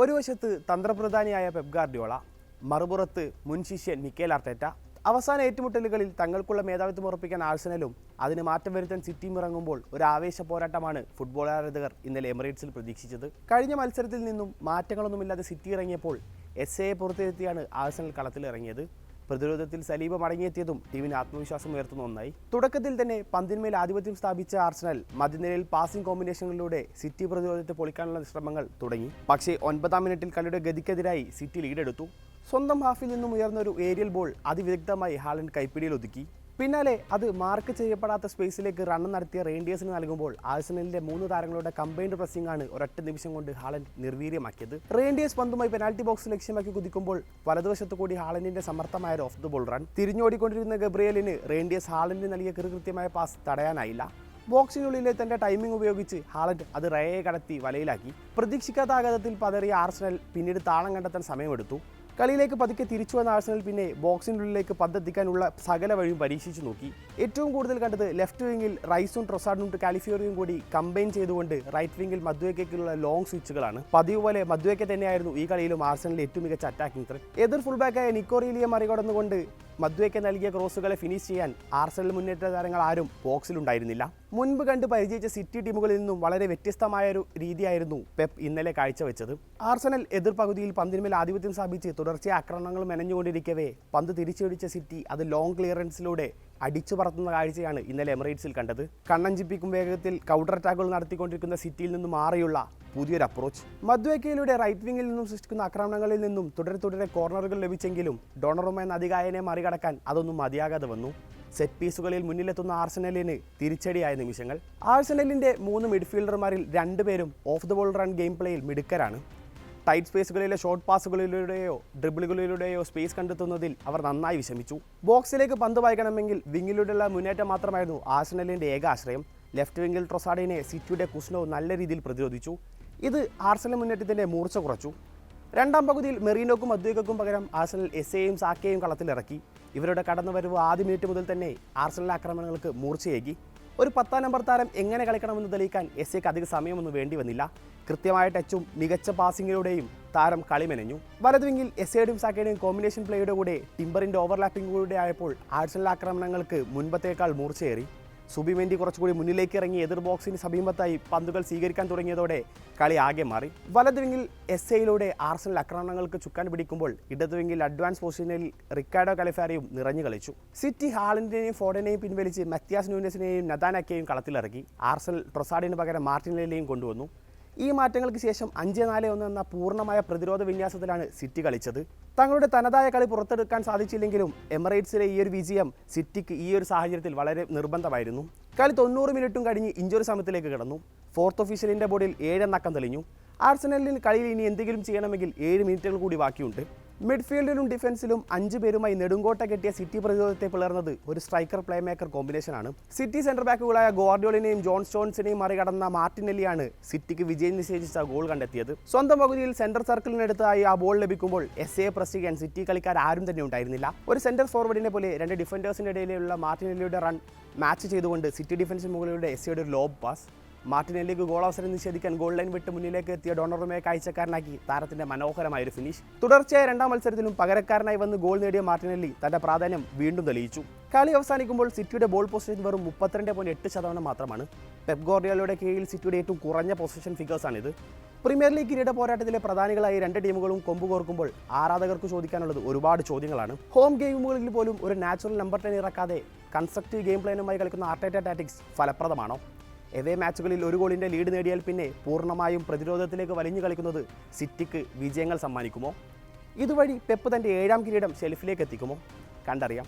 ഒരു വശത്ത് തന്ത്രപ്രധാനിയായ Pep Guardiola മറുപുറത്ത് മുൻ ശിഷ്യൻ മിക്കേൽ അർട്ടേറ്റ. അവസാന ഏറ്റുമുട്ടലുകളിൽ തങ്ങൾക്കുള്ള മേധാവിത്വം ഉറപ്പിക്കാൻ ആഴ്സണലും അതിന് മാറ്റം വരുത്താൻ സിറ്റിയും ഇറങ്ങുമ്പോൾ ഒരു ആവേശ പോരാട്ടമാണ് ഫുട്ബോൾ ആരാധകർ ഇന്നലെ എമിറേറ്റ്സിൽ പ്രതീക്ഷിച്ചത്. കഴിഞ്ഞ മത്സരത്തിൽ നിന്നും മാറ്റങ്ങളൊന്നുമില്ലാതെ സിറ്റി ഇറങ്ങിയപ്പോൾ എസ് എയെ പുറത്തിരുത്തിയാണ് ആഴ്സണൽ കളത്തിലിറങ്ങിയത്. പ്രതിരോധത്തിൽ സലീബ മടങ്ങിയെത്തിയതും ടീമിന് ആത്മവിശ്വാസം ഉയർത്തുന്ന ഒന്നായി. തുടക്കത്തിൽ തന്നെ പന്തിന്മേൽ ആധിപത്യം സ്ഥാപിച്ച ആർസണൽ മധ്യനിരയിൽ പാസിംഗ് കോമ്പിനേഷനിലൂടെ സിറ്റി പ്രതിരോധത്തെ പൊളിക്കാനുള്ള ശ്രമങ്ങൾ തുടങ്ങി. പക്ഷേ ഒൻപതാം മിനിറ്റിൽ കളിയുടെ ഗതിക്കെതിരായി സിറ്റി ലീഡെടുത്തു സ്വന്തം ഹാഫിൽ നിന്നും ഉയർന്ന ഒരു ഏരിയൽ ബോൾ അതിവിദഗ്ധമായി ഹാലൻഡ് കൈപ്പിടിയിൽ ഒതുക്കി. പിന്നാലെ അത് മാർക്ക് ചെയ്യപ്പെടാത്ത സ്പേസിലേക്ക് റൺ നടത്തിയ റേൻഡിയേഴ്സിന് നൽകുമ്പോൾ ആഴ്സണലിന്റെ മൂന്ന് താരങ്ങളുടെ കമ്പൈൻഡ് പ്രസിംഗ് ആണ് ഒരൊറ്റ നിമിഷം കൊണ്ട് ഹാളൻഡ് നിർവീര്യമാക്കിയത്. റേൻഡിയേഴ്സ് പന്തുമായി പെനാൽറ്റി ബോക്സ് ലക്ഷ്യമാക്കി കുതിക്കുമ്പോൾ വലതുവശത്ത് കൂടി ഹാലൻഡിന്റെ സമർത്ഥമായ ഓഫ് ദ ബോൾ റൺ തിരിഞ്ഞോടിക്കൊണ്ടിരുന്ന ഗബ്രിയലിന് റേൻഡിയേഴ്സ് ഹാലൻഡിന് നൽകിയ കൃത്യമായ പാസ് തടയാനായില്ല. ബോക്സിനുള്ളിലെ തന്റെ ടൈമിംഗ് ഉപയോഗിച്ച് ഹാളൻഡ് അത് റയയെ കടത്തി വലയിലാക്കി. പ്രതീക്ഷിക്കാത്ത ആഘാതത്തിൽ പതറിയ ആർസണൽ പിന്നീട് താളം കണ്ടെത്താൻ സമയമെടുത്തു. കളിയിലേക്ക് പതുക്കെ തിരിച്ചു വന്ന ആഴ്സണൽ പിന്നെ ബോക്സിനുള്ളിലേക്ക് പന്തെത്തിക്കാനുള്ള സകല വഴിയും പരീക്ഷിച്ചു നോക്കി. ഏറ്റവും കൂടുതൽ കണ്ടത് ലെഫ്റ്റ് വിങ്ങിൽ റൈസും ട്രൊസാഡും കാലിഫിയോറിയും കൂടി കമ്പൈൻ ചെയ്തുകൊണ്ട് റൈറ്റ് വിങ്ങിൽ മധുവേക്കുള്ള ലോങ് സ്വിച്ചുകളാണ് പതിവ് പോലെ മദ്വേക്ക തന്നെയായിരുന്നു ഈ കളിയിലും ആഴ്സണലിലെ ഏറ്റവും മികച്ച അറ്റാക്കിംഗ് ത്രെറ്റ് എതിർ ഫുൾ ബാക്കായ നിക്കോറിലിയെ മറികടന്നുകൊണ്ട് മദ്വേക്ക് നൽകിയ ക്രോസുകളെ ഫിനിഷ് ചെയ്യാൻ ആർസണൽ മുന്നേറ്റ താരങ്ങൾ ആരും ബോക്സിലുണ്ടായിരുന്നില്ല മുൻപ് കണ്ട് പരിചയിച്ച സിറ്റി ടീമുകളിൽ നിന്നും വളരെ വ്യത്യസ്തമായ ഒരു രീതിയായിരുന്നു പെപ്പ് ഇന്നലെ കാഴ്ചവെച്ചത്. ആർസണൽ എതിർ പകുതിയിൽ പന്തിന്മേൽ ആധിപത്യം സ്ഥാപിച്ച് തുടർച്ചയായ ആക്രമണങ്ങൾ മെനഞ്ഞുകൊണ്ടിരിക്കവേ പന്ത് തിരിച്ചടിച്ച സിറ്റി അത് ലോങ് ക്ലിയറൻസിലൂടെ അടിച്ചു പറത്തുന്ന കാഴ്ചയാണ് ഇന്നലെ എമിറേറ്റ്സിൽ കണ്ടത്. കണ്ണഞ്ചിപ്പിക്കും വേഗത്തിൽ കൗണ്ടർ അറ്റാക്കുകൾ നടത്തിക്കൊണ്ടിരിക്കുന്ന സിറ്റിയിൽ നിന്ന് മാറിയുള്ള പുതിയൊരു അപ്രോച്ച് മധ്വേക്കയിലൂടെ റൈറ്റ് വിങ്ങിൽ നിന്നും സൃഷ്ടിക്കുന്ന ആക്രമണങ്ങളിൽ നിന്നും തുടരെ തുടരെ കോർണറുകൾ ലഭിച്ചെങ്കിലും ഡൊണറുമ എന്ന അധികായനെ മറികടക്കാൻ അതൊന്നും മതിയാകാതെ വന്നു. സെറ്റ് പീസുകളിൽ മുന്നിലെത്തുന്ന ആർസനലിന് തിരിച്ചടിയായ നിമിഷങ്ങൾ. ആർസനലിന്റെ മൂന്ന് മിഡ്ഫീൽഡർമാരിൽ രണ്ടുപേരും off the ball run game പ്ലേയിൽ മിടുക്കരാണ്. ടൈറ്റ് സ്പേസുകളിലെ ഷോർട്ട് പാസുകളിലൂടെയോ ഡ്രിബിളുകളിലൂടെയോ സ്പേസ് കണ്ടെത്തുന്നതിൽ അവർ നന്നായി വിഷമിച്ചു. ബോക്സിലേക്ക് പന്ത് വായിക്കണമെങ്കിൽ വിങ്ങിലൂടെയുള്ള മുന്നേറ്റം മാത്രമായിരുന്നു ആഴ്സണലിന്റെ ഏക ആശ്രയം ലെഫ്റ്റ് വിങ്ങിൽ ട്രൊസാഡിനെ സിറ്റിയുടെ കുസ്നോ നല്ല രീതിയിൽ പ്രതിരോധിച്ചു. ഇത് ആർസണൽ മുന്നേറ്റത്തിന്റെ മൂർച്ച കുറച്ചു. രണ്ടാം പകുതിയിൽ മെറീനോക്കും അദ്വൈക്കും പകരം ആർസണൽ എസ് എയും സാക്കയും കളത്തിലിറക്കി. ഇവരുടെ കടന്നുവരവ് ആദ്യ മിനിറ്റ് മുതൽ തന്നെ ആർസണൽ ആക്രമണങ്ങൾക്ക് മൂർച്ചയേകി. ഒരു പത്താം നമ്പർ താരം എങ്ങനെ കളിക്കണമെന്ന് തെളിയിക്കാൻ എസ് എക്ക് അധിക സമയമൊന്നും വേണ്ടി വന്നില്ല. കൃത്യമായ ടച്ചും മികച്ച പാസിങ്ങിലൂടെയും താരം കളി മെനഞ്ഞു. വലതുവിങ്ങിൽ എസ് എയുടെയും സാക്കയുടെയും കോമ്പിനേഷൻ പ്ലേയുടെ കൂടെ ടിംബറിന്റെ ഓവർലാപ്പിംഗിലൂടെ ആയപ്പോൾ ആഴ്സണൽ ആക്രമണങ്ങൾക്ക് മുൻപത്തേക്കാൾ മൂർച്ചയേറി. സുബിമെൻഡി കുറച്ചുകൂടി മുന്നിലേക്ക് ഇറങ്ങി എതിർ ബോക്സിന് സമീപത്തായി പന്തുകൾ സ്വീകരിക്കാൻ തുടങ്ങിയതോടെ കളി ആകെ മാറി. വലതുവിങ്ങിൽ എസ് എയിലൂടെ ആർസണൽ ആക്രമണങ്ങൾക്ക് ചുക്കാൻ പിടിക്കുമ്പോൾ ഇടതുവിങ്ങിൽ അഡ്വാൻസ് പൊസിഷനിൽ റിക്കാർഡോ കലിഫാരയും നിറഞ്ഞു കളിച്ചു. സിറ്റി ഹാളിന്റെയും ഫോർഡിനെയും പിൻവലിച്ച് മത്യാസ് ന്യൂനസിനെയും നദാനക്കയും കളത്തിലിറക്കി. ആർസണൽ ട്രൊസാഡിന് പകരം മാർട്ടിനെയും കൊണ്ടുവന്നു. ഈ മാറ്റങ്ങൾക്ക് ശേഷം അഞ്ച് നാല് ഒന്ന് എന്ന പൂർണമായ പ്രതിരോധ വിന്യാസത്തിലാണ് സിറ്റി കളിച്ചത്. തങ്ങളുടെ തനതായ കളി പുറത്തെടുക്കാൻ സാധിച്ചില്ലെങ്കിലും എമിറേറ്റ്സിലെ ഈ ഒരു വിജയം സിറ്റിക്ക് ഈ ഒരു സാഹചര്യത്തിൽ വളരെ നിർബന്ധമായിരുന്നു. കളി തൊണ്ണൂറ് മിനിറ്റും കഴിഞ്ഞ് ഇഞ്ചുറി സമയത്തിലേക്ക് കടന്നു. ഫോർത്ത് ഒഫീഷ്യലിന്റെ ബോർഡിൽ ഏഴെണ്ണക്കം തെളിഞ്ഞു. ആർസനലിന് കളിയിൽ ഇനി എന്തെങ്കിലും ചെയ്യണമെങ്കിൽ ഏഴ് മിനിറ്റുകൾ കൂടി ബാക്കിയുണ്ട്. മിഡ്ഫീൽഡിലും ഡിഫൻസിലും അഞ്ചു പേരുമായി നെടുങ്കോട്ട കെട്ടിയ സിറ്റി പ്രതിരോധത്തെ പിളർന്നത് ഒരു സ്ട്രൈക്കർ പ്ലേ മേക്കർ കോമ്പിനേഷനാണ് സിറ്റി സെന്റർ ബാക്കുകളായ ഗോർഡിയോളിനെയും ജോൺ സ്റ്റോൺസിനെയും മറികടന്ന മാർട്ടിനെല്ലിയാണ് സിറ്റിക്ക് വിജയം നിശ്ചയിച്ച ഗോൾ കണ്ടെത്തിയത്. സ്വന്തം പകുതിയിൽ സെന്റർ സർക്കിളിനടുത്തായി ആ ബോൾ ലഭിക്കുമ്പോൾ എസ് എ പ്രസ് ചെയ്യാൻ സിറ്റി കളിക്കാർ ആരും തന്നെ ഉണ്ടായിരുന്നില്ല. ഒരു സെന്റർ ഫോർവേഡിനെ പോലെ രണ്ട് ഡിഫൻഡേഴ്സിന്റെ ഇടയിലുള്ള മാർട്ടിനെല്ലിയുടെ റൺ മാച്ച് ചെയ്തുകൊണ്ട് സിറ്റി ഡിഫൻസിന് മുകളിലൂടെ എസ് എയുടെ ഒരു ലോബ് പാസ് മാർട്ടിനെല്ലിക്ക് ഗോൾ അവസരം നിഷേധിക്കാൻ ഗോൾ ലൈൻ വിട്ട് മുന്നിലേക്ക് എത്തിയ ഡോണറുമയെ കാഴ്ചക്കാരനാക്കി. താരത്തിന്റെ മനോഹരമായ ഒരു ഫിനിഷ് തുടർച്ചയായ രണ്ടാം മത്സരത്തിലും പകരക്കാരനായി വന്ന് ഗോൾ നേടിയ മാർട്ടിനെല്ലി തന്റെ പ്രാധാന്യം വീണ്ടും തെളിയിച്ചു. കളി അവസാനിക്കുമ്പോൾ സിറ്റിയുടെ ബോൾ പൊസിഷൻ വെറും മുപ്പത്തിരണ്ട് പോയിന്റ് എട്ട് ശതമാനം മാത്രമാണ്. പെപ് ഗോർഡിയോയുടെ കീഴിൽ സിറ്റിയുടെ ഏറ്റവും കുറഞ്ഞ പൊസിഷൻ ഫിഗേഴ്സാണിത് പ്രീമിയർ ലീഗ് കിരീട പോരാട്ടത്തിലെ പ്രധാനികളായി രണ്ട് ടീമുകളും കൊമ്പ് കോർക്കുമ്പോൾ ആരാധകർക്ക് ചോദിക്കാനുള്ളത് ഒരുപാട് ചോദ്യങ്ങളാണ്. ഹോം ഗെയിമുകളിൽ പോലും ഒരു നാച്ചുറൽ നമ്പർ ടെൻ ഇറക്കാതെ കൺസ്ട്രക്റ്റീവ് ഗെയിം പ്ലാനുമായി കളിക്കുന്ന ആർട്ടേറ്റ ടാറ്റിക്സ് ഫലപ്രദമാണോ? എവേ മാച്ചുകളിൽ ഒരു ഗോളിന്റെ ലീഡ് നേടിയാൽ പിന്നെ പൂർണമായും പ്രതിരോധത്തിലേക്ക് വലിഞ്ഞു കളിക്കുന്നത് സിറ്റിക്ക് വിജയങ്ങൾ സമ്മാനിക്കുമോ? ഇതുവഴി പെപ്പ് തന്റെ ഏഴാം കിരീടം ഷെൽഫിലേക്ക് എത്തിക്കുമോ? കണ്ടറിയാം.